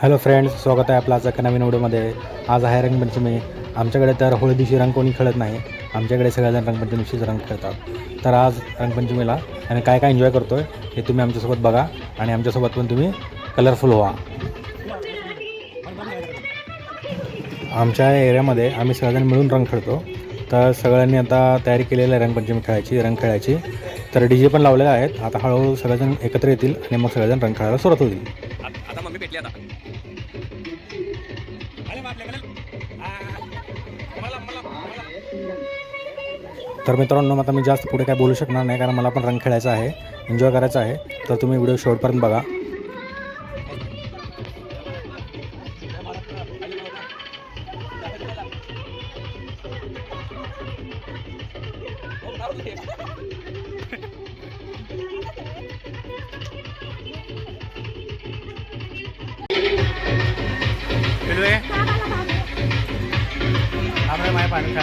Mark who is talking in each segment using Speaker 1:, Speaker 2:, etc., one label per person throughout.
Speaker 1: Hello friends स्वागत आहे आपला आज एका नवीन व्हिडिओमध्ये. आज आहे रंगपंचमी. आमच्याकडे तर होळी दिवशी रंग कोणी खेळत नाही. आमच्याकडे सगळेजण रंगपंचमीशीच रंग खेळतात. तर आज रंगपंचमीला आणि काय काय एन्जॉय करतो आहे हे तुम्ही आमच्यासोबत बघा आणि आमच्यासोबत पण तुम्ही कलरफुल व्हा. आमच्या एरियामध्ये आम्ही सगळेजण मिळून रंग खेळतो. तर सगळ्यांनी आता तयारी केलेली आहे रंगपंचमी खेळायची रंग खेळायची. तर डी जे पण लावलेले आहेत. आता हळूहळू सगळेजण एकत्र येतील आणि मग सगळेजण रंग खेळायला सुरुवात होतील
Speaker 2: आता मम्मी भेटली आता.
Speaker 1: तर मित्रांनो आता मी जास्त पुढे काय बोलू शकणार नाही कारण मला पण रंग खेळायचा आहे एन्जॉय करायचा आहे. तर तुम्ही व्हिडिओ शेवटपर्यंत बघा.
Speaker 3: या ना.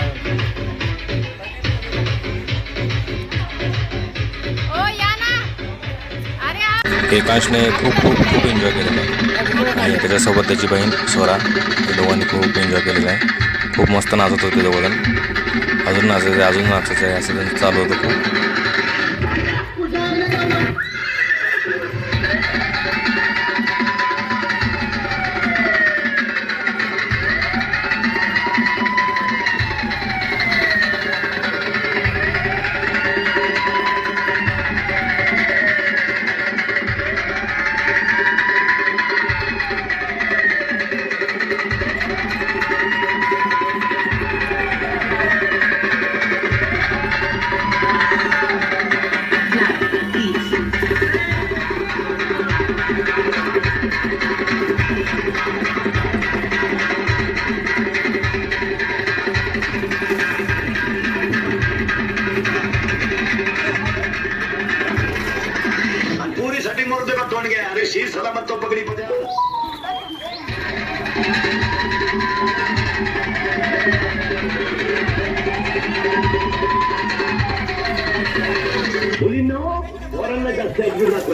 Speaker 3: अरे आ-
Speaker 2: एकांशने खूप खूप खूप एन्जॉय केलेला आहे. आणि त्याच्यासोबत त्याची बहीण स्वरा हे दोघांनी खूप एन्जॉय केलेला आहे. खूप मस्त नाचत होते दोघं अजून नाचायचं आहे अजून नाचायचं आहे असं त्यांचं चालू होतं खूप.
Speaker 4: सलामत तो पगडी पद्या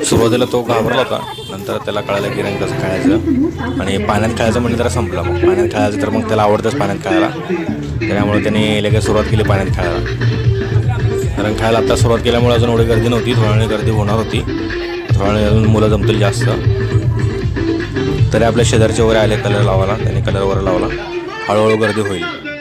Speaker 2: सुरुवातीला तो घाबरला होता. नंतर त्याला कळालं की रंग कसं खेळायचं. आणि पाण्यात खेळायचं म्हणजे जरा संपलं. मग पाण्यात खेळायचं तर मग त्याला आवडतंच पाण्यात खेळायला. त्यामुळे त्याने लगेच सुरुवात केली पाण्यात खेळायला. रंग खेळायला आता सुरुवात केल्यामुळे अजून एवढी गर्दी नव्हती. थोड्या गर्दी होणार होती. थोड्या मुलं जमतील जास्त. तरी आपल्या शेजारचे वगैरे आले कलर लावायला. त्याने कलरवर लावला. हळूहळू गर्दी होईल.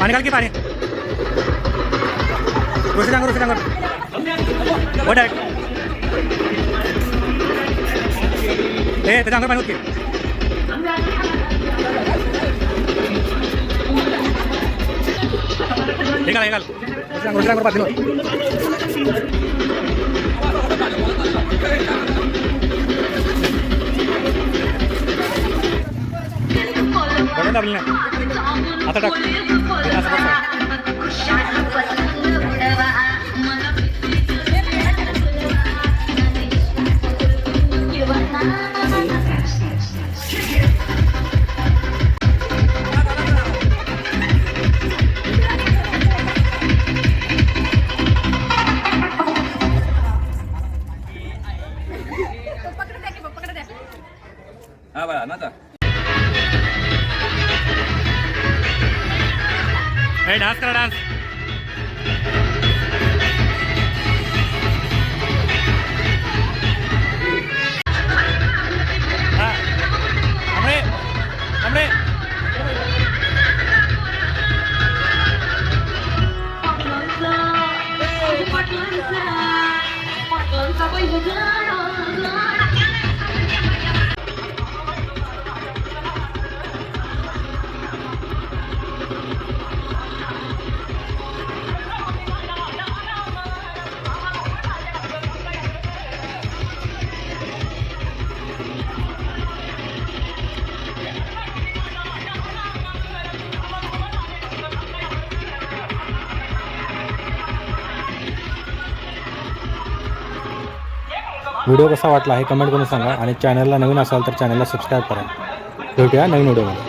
Speaker 5: पानी
Speaker 1: घाल के पानी Rusin anggur, rusin anggur. Bodak. Eh, tendang anggur main Legal, legal. Rusin anggur, rusin anggur, Pak Dino.
Speaker 3: Beli nak? Atau tak? Atau tak?
Speaker 1: ए डान्स करा डान्स हा व्हिडिओ कसा वाटला हे कमेंट करून सांगा आणि चॅनलला नवीन असाल तर चॅनलला सबस्क्राईब करा. भेटूया नवीन व्हिडिओमध्ये.